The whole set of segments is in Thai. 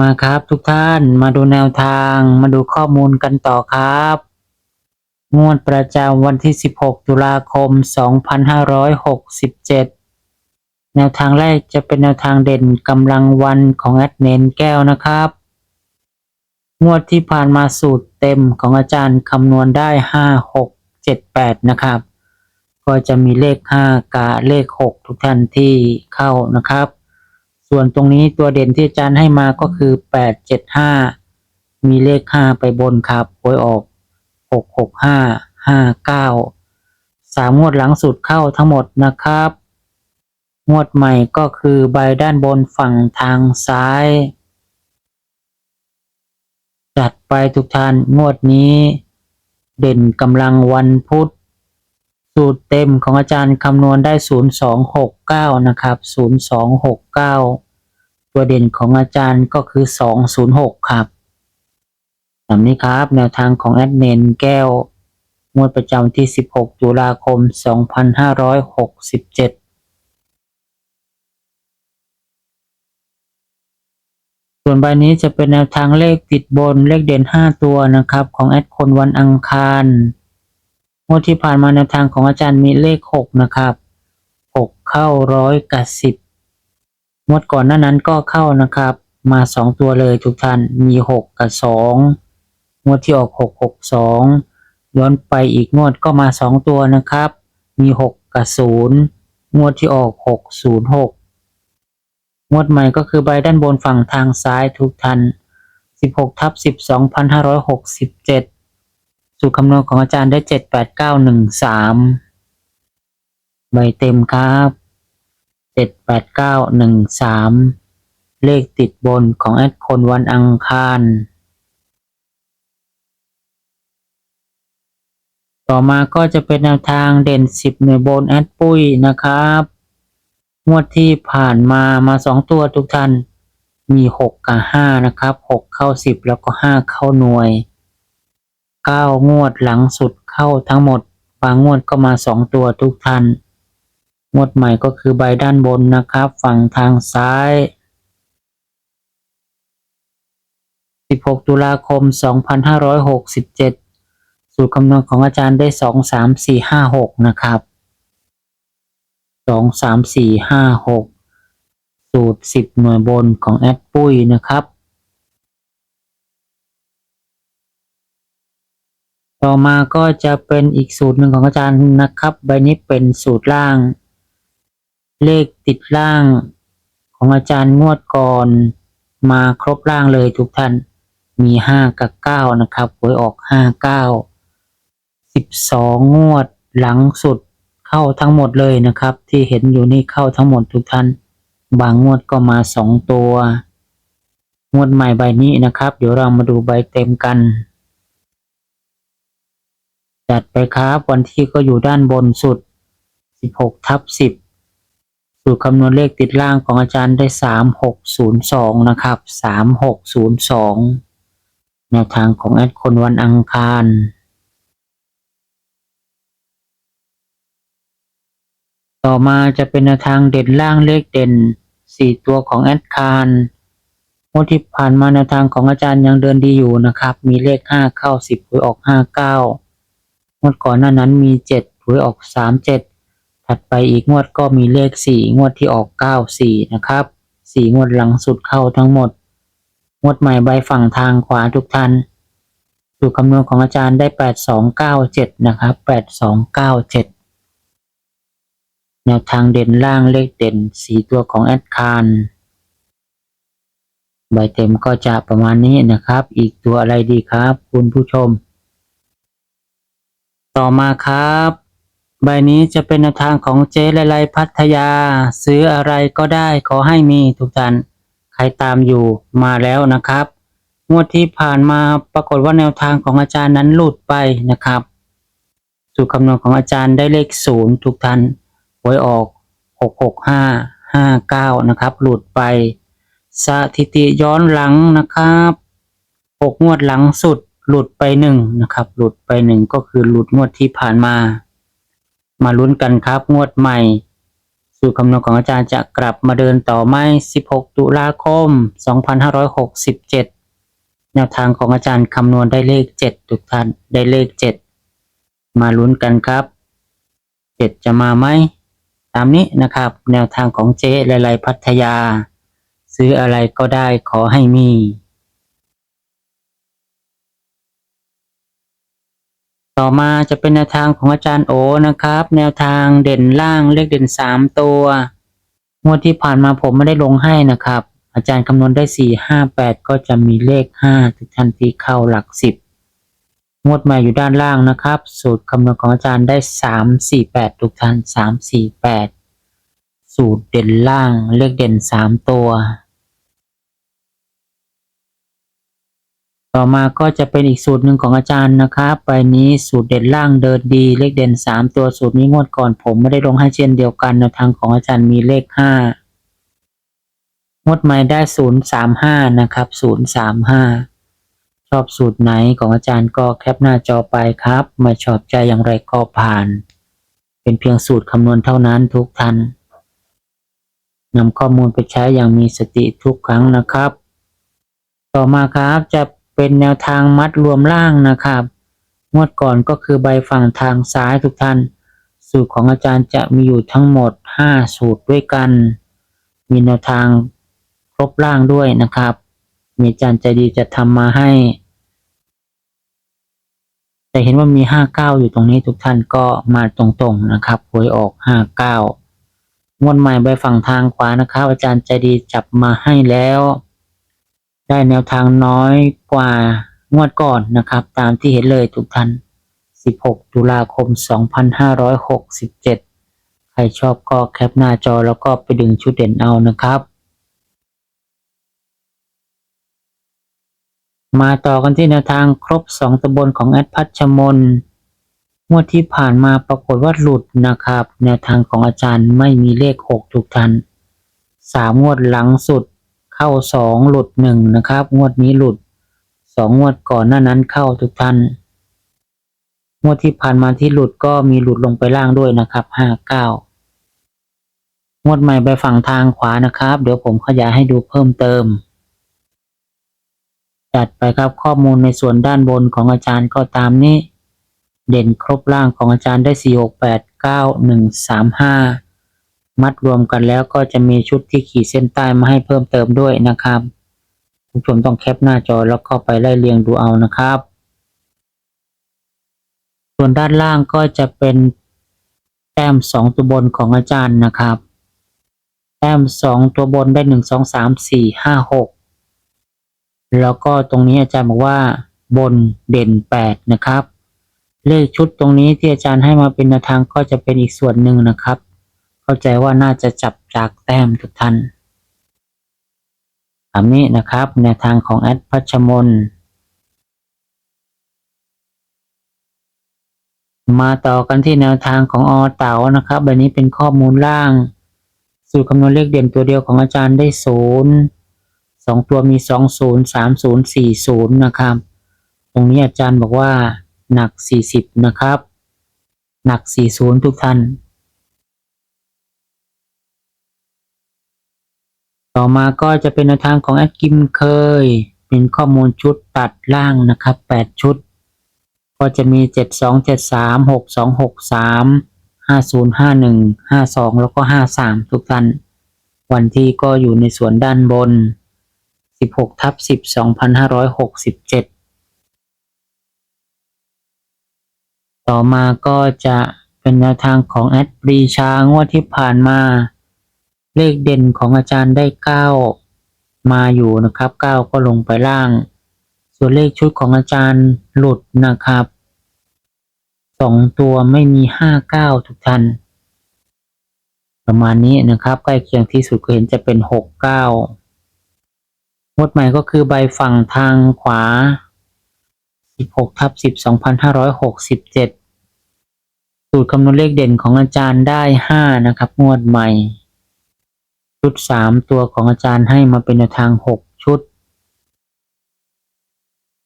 มาครับทุกท่านมาดูแนวทางมาดูข้อมูลกันต่อครับ งวดประจำวันที่ 16 ตุลาคม 2567 แนวทางแรกจะเป็นแนวทางเด่นกำลังวันของแอดเนนแก้วนะครับ งวดที่ผ่านมาสูตรเต็มของอาจารย์คำนวณได้ 5 6 7 8 นะครับ ก็จะมีเลข 5กะเลข 6 ทุกท่านที่เข้านะครับ ส่วนตรงนี้ตัวเด่นที่อาจารย์ให้มาก็คือ 8 7 5 มีเลข 5 ไปบนครับหวยออก 6 6 5 5 9 สามงวดหลังสุดเข้าทั้งหมดนะครับ งวดใหม่ก็คือใบด้านบนฝั่งทางซ้าย จัดไปทุกท่านงวดนี้ เด่นกำลังวันพุธ สูตรเต็มของอาจารย์คำนวณได้ 0269 นะครับ 0269 ตัวเด่นของอาจารย์ก็คือ 206 ครับแบบนี้ครับ แนวทางของแอดเนนแก้วงวดประจำที่ 16 ตุลาคม 2567ส่วนใบนี้จะเป็นแนวทางเลขติดบนเลขเด่น 5 ตัวนะครับ ของแอดคนวันอังคาร งวดที่ผ่านมาแนวทางของอาจารย์มีเลข6นะครับ6เข้าร้อยกับสิบงวดก่อนหน้านั้นก็เข้านะครับ มา2ตัวเลยทุกท่านมี6กับ2งวดที่ออก6 6 2ย้อนไปอีกงวดก็มา2ตัวนะครับ มี6กับ0งวดที่ออก6 0 6งวดใหม่ก็คือใบด้านบนฝั่งทางซ้ายทุกท่าน16ทับ12,567 สูตรคำนวณของอาจารย์ได้78913ใบเต็มครับ78913เก้าหนึ่งสามเลขติดบนของแอดคนวันอังคาร ต่อมาก็จะเป็นแนวทางเด่น10หน่วยบนแอดปุ้ยนะครับงวดที่ผ่านมามาสองตัวทุกท่านมีหกกับห้านะครับหกเข้าสิบแล้วก็ห้าเข้าหน่วย เก้างวดหลังสุดเข้าทั้งหมด บางงวดก็มาสองตัวทุกท่าน งวดใหม่ก็คือใบด้านบนนะครับ ฝั่งทางซ้าย 16 ตุลาคม 2567 สูตรคำนวณของอาจารย์ได้ 2 3 4 5 6 นะครับสองสามสี่ห้าหกสูตรสิบหน่วยบนของแอดปุ้ยนะครับ ต่อมาก็จะเป็นอีกสูตรหนึ่งของอาจารย์นะครับ ใบนี้เป็นสูตรล่าง เลขติดล่างของอาจารย์งวดก่อนมาครบล่างเลยทุกท่านมีห้ากับเก้านะครับหวยออกห้าเก้าสิบสองงวดหลังสุดเข้าทั้งหมดเลยนะครับ ที่เห็นอยู่นี่เข้าทั้งหมดทุกท่าน บางงวดก็มาสองตัว งวดใหม่ใบนี้นะครับ เดี๋ยวเรามาดูใบเต็มกัน จัดไปครับวันที่ก็อยู่ด้านบนสุด 16ทับ10 สูตรคำนวณเลขติดล่างของอาจารย์ได้ 3602 นะครับ 3602 แนวทางของแอดคนวันอังคารต่อมาจะเป็นแนวทางเด่นล่างเลขเด่น 4 ตัวของแอดคารงวดที่ผ่านมาแนวทางของอาจารย์ยังเดินดีอยู่นะครับ มีเลข 5 เข้า 10หวยออก 59 งวดก่อนหน้านั้นมี7หวยออก37ถัดไปอีกงวดก็มีเลข4งวดที่ออก94นะครับ4งวดหลังสุดเข้าทั้งหมด งวดใหม่ใบฝั่งทางขวาทุกท่านสูตรคำนวณของอาจารย์ได้8297นะครับ8297แนวทางเด่นล่างเลขเด่นสีตัวของแอดคารใบเต็มก็จะประมาณนี้นะครับ อีกตัวอะไรดีครับ คุณผู้ชม ต่อมาครับ ใบนี้จะเป็นแนวทางของเจ๊ละไลพัทยา ซื้ออะไรก็ได้ขอให้มีทุกท่านใครตามอยู่มาแล้วนะครับ งวดที่ผ่านมาปรากฏว่าแนวทางของอาจารย์นั้นหลุดไปนะครับ สูตรคำนวณของอาจารย์ได้เลขศูนย์ทุกท่านหวยออกหกหกห้าห้าเก้านะครับ หลุดไป สถิติย้อนหลังนะครับหกงวดหลังสุด หลุดไปหนึ่งนะครับ หลุดไปหนึ่งก็คือหลุดงวดที่ผ่านมา มาลุ้นกันครับ งวดใหม่ สูตรคำนวณของอาจารย์จะกลับมาเดินต่อไหม 16 ตุลาคม 2567 แนวทางของอาจารย์คำนวณได้เลข 7 ทุกท่าน ได้เลข 7 มาลุ้นกันครับ 7 จะมาไหม ตามนี้นะครับ แนวทางของเจ๊ละไลพัทยา ซื้ออะไรก็ได้ขอให้มี ต่อมาจะเป็นแนวทางของอาจารย์โอนะครับ แนวทางเด่นล่างเลขเด่นสามตัวงวดที่ผ่านมาผมไม่ได้ลงให้นะครับ อาจารย์คำนวณได้สี่ห้าแปดก็จะมีเลขห้าทุกท่านที่เข้าหลักสิบงวดใหม่อยู่ด้านล่างนะครับ สูตรคำนวณของอาจารย์ได้สามสี่แปดทุกท่านสามสี่แปดสูตรเด่นล่างเลขเด่นสามตัว ต่อมาก็จะเป็นอีกสูตรหนึ่งของอาจารย์นะครับใบนี้สูตรเด่นล่างเดินดี เลขเด่นสามตัวสูตรนี้งวดก่อนผมไม่ได้ลงให้เช่นเดียวกันแนวทางของอาจารย์มีเลขห้างวดใหม่ได้ศูนย์สามห้านะครับศูนย์สามห้าชอบสูตรไหนของอาจารย์ก็แคปหน้าจอไปครับม่ชอบใจอย่างไรก็ผ่าน เป็นเพียงสูตรคำนวณเท่านั้นทุกท่านนำข้อมูลไปใช้อย่างมีสติทุกครั้งนะครับ ต่อมาครับจะ เป็นแนวทางมัดรวมล่างนะครับ งวดก่อนก็คือใบฝั่งทางซ้ายทุกท่าน สูตรของอาจารย์จะมีอยู่ทั้งหมด 5 สูตรด้วยกัน มีแนวทางครบล่างด้วยนะครับ มีอาจารย์ใจดีจะทำมาให้ แต่เห็นว่ามี 59 อยู่ตรงนี้ทุกท่านก็มาตรงๆนะครับหวยออก 59งวดใหม่ใบฝั่งทางขวานะครับ อาจารย์ใจดีจับมาให้แล้ว ได้แนวทางน้อยกว่างวดก่อนนะครับ ตามที่เห็นเลยทุกท่าน 16 ตุลาคม 2567 ใครชอบก็แคปหน้าจอแล้วก็ไปดึงชุดเด่นเอานะครับ มาต่อกันที่แนวทางครบ 2ตำบลของแอดพัชมนงวดที่ผ่านมาปรากฏว่าหลุดนะครับ แนวทางของอาจารย์ไม่มีเลข 6 ทุกท่านสามงวดหลังสุด เข้า2หลุด1นะครับ งวดนี้หลุด2งวดก่อนหน้านั้นเข้าทุกท่านงวดที่ผ่านมาที่หลุดก็มีหลุดลงไปล่างด้วยนะครับห้าเก้างวดใหม่ไปฝั่งทางขวานะครับ เดี๋ยวผมขยายให้ดูเพิ่มเติม จัดไปครับข้อมูลในส่วนด้านบนของอาจารย์ก็ตามนี้ เด่นครบล่างของอาจารย์ได้สี่หกแปดเก้าหนึ่งสามห้า มัดรวมกันแล้วก็จะมีชุดที่ขีดเส้นใต้มาให้เพิ่มเติมด้วยนะครับทุกชมต้องแคปหน้าจอแล้วก็ไปไล่เรียงดูเอานะครับ ส่วนด้านล่างก็จะเป็นแต้มสองตัวบนของอาจารย์นะครับ แต้มสองตัวบนได้หนึ่งสองสามสี่ห้าหกแล้วก็ตรงนี้อาจารย์บอกว่า บนเด่นแปดนะครับ เลขชุดตรงนี้ที่อาจารย์ให้มาเป็นแนวทางก็จะเป็นอีกส่วนหนึ่งนะครับ เข้าใจว่าน่าจะจับจากแต้มทุกท่านตามนี้นะครับแนวทางของแอดพัชมน มาต่อกันที่แนวทางของอเต๋านะครับใบนี้เป็นข้อมูลล่าง สูตรคำนวณเลขเด่นตัวเดียวของอาจารย์ได้ศูนย์สองตัวมีสองศูนย์สามศูนย์สี่ศูนย์นะครับ ตรงนี้อาจารย์บอกว่าหนักสี่สิบนะครับ หนักสี่ศูนย์ทุกท่าน ต่อมาก็จะเป็นแนวทางของแอดกิมเคย เป็นข้อมูลชุดตัดล่างนะครับแปดชุด ก็จะมีเจ็ดสองเจ็ดสามหกสองหกสามห้าศูนย์ห้าหนึ่งห้าสองแล้วก็ห้าสามทุกท่าน วันที่ก็อยู่ในส่วนด้านบนสิบหกทับสิบสองพันห้าร้อยหกสิบเจ็ดต่อมาก็จะเป็นแนวทางของแอดปรีชางวดที่ผ่านมา เลขเด่นของอาจารย์ได้เก้ามาอยู่นะครับเก้าก็ลงไปล่าง ส่วนเลขชุดของอาจารย์หลุดนะครับองตัวไม่มีห้าเก้าทุกท่านประมาณนี้นะครับ ใกล้เคียงที่สุดก็เห็นจะเป็นหกเก้างวดใหม่ก็คือใบฝั่งทางขวา 16ทับ10 2567 สูตรคำนวณเลขเด่นของอาจารย์ได้ 5 นะครับ งวดใหม่ ชุด3ตัวของอาจารย์ให้มาเป็นทาง6ชุด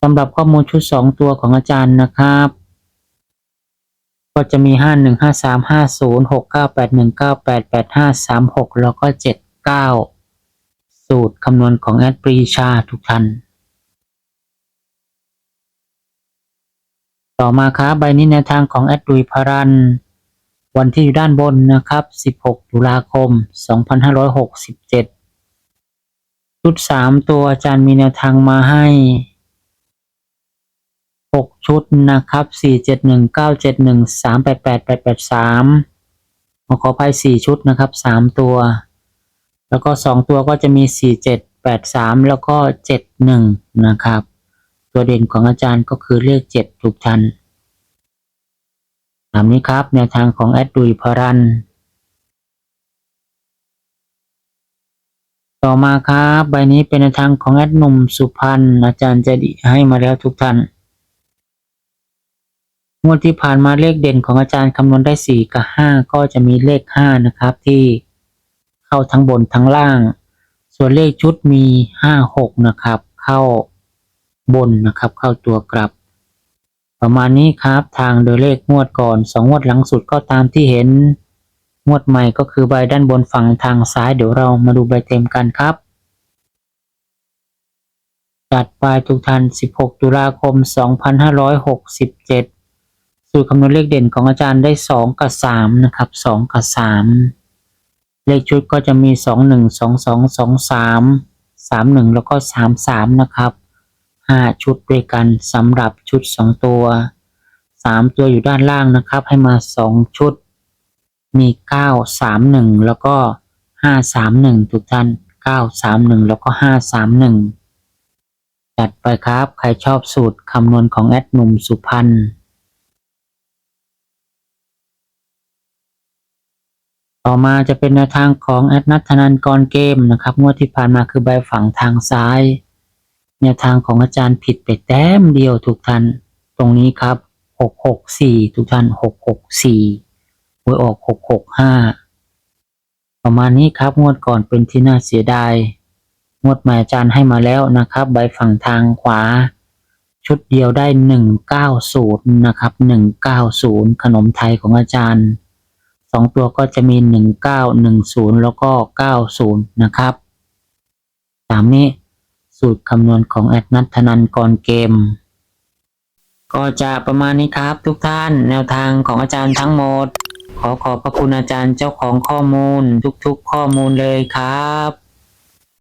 สำหรับข้อมูลชุด2ตัวของอาจารย์นะครับ ก็จะมี51 53 50 69 81 98 85 36แปดหนึ่งเก้าแปดแปดห้าสามหกแล้วก็79สูตรคำนวณของแอดปรีชาทุกท่านต่อมาครับใบนี้แนวทางของแอดดุยพารัน วันที่อยู่ด้านบนนะครับ 16 ตุลาคม 2567 ชุด 3 ตัวอาจารย์มีแนวทางมาให้ 6 ชุดนะครับ 4 7 1 9 7 1 3 8 8 8 8 3ขออภัย 4 ชุดนะครับ 3 ตัว แล้วก็ 2 ตัวก็จะมี 4 7 8 3 แล้วก็ 7 1 นะครับ ตัวเด่นของอาจารย์ก็คือเลข 7 ทุกท่าน ตามนี้ครับ แนวทางของแอดดุยพรัน ต่อมาครับใบนี้เป็นแนวทางของแอดหนุ่มสุพรรณอาจารย์จะดีให้มาแล้วทุกท่านงวดที่ผ่านมาเลขเด่นของอาจารย์คำนวณได้ 4 กับ 5 ก็จะมีเลข 5 นะครับ ที่เข้าทั้งบนทั้งล่าง ส่วนเลขชุดมี 5 6 นะครับ เข้าบนนะครับ เข้าตัวกลับ ประมาณนี้ครับทางโดยเลขงวดก่อน2งวดหลังสุดก็ตามที่เห็น งวดใหม่ก็คือใบด้านบนฝั่งทางซ้ายเดี๋ยวเรามาดูใบเต็มกันครับ จัดไปทุกท่าน16 ตุลาคม 2567 สูตรคำนวณเลขเด่นของอาจารย์ได้ 2 กับ 3 นะครับ 2 กับ 3 เลขชุดก็จะมี 2 1 2 2 2 3 3 1 แล้วก็ 3 3 นะครับ 5 ชุดด้วยกันสำหรับชุด 2 ตัว 3 ตัวอยู่ด้านล่างนะครับ ให้มา 2 ชุด มี 9 3 1 แล้วก็ 5 3 1 ทุกท่าน 9 3 1 แล้วก็ 5 3 1 จัดไปครับ ใครชอบสูตรคำนวณของแอดหนุ่มสุพรรณต่อมาจะเป็นแนวทางของแอดนัทธนันกรเกมนะครับ งวดที่ผ่านมาคือใบฝั่งทางซ้าย แนวทางของอาจารย์ผิดไปแต้มเดียวทุกท่านตรงนี้ครับ 664 ทุกท่าน 664หวยออก 665 ประมาณนี้ครับงวดก่อนเป็นที่น่าเสียดายงวดใหม่อาจารย์ให้มาแล้วนะครับ ใบฝั่งทางขวา ชุดเดียวได้ 190 นะครับ 190 ขนมไทยของอาจารย์สองตัวก็จะมี 1910 แล้วก็ 90 นะครับ ตามนี้ สูตรคำนวณของแอดนัทธนันกรเกม ก็จะประมาณนี้ครับทุกท่านแนวทางของอาจารย์ทั้งหมด ขอขอบพระคุณอาจารย์เจ้าของข้อมูลทุกๆข้อมูลเลยครับ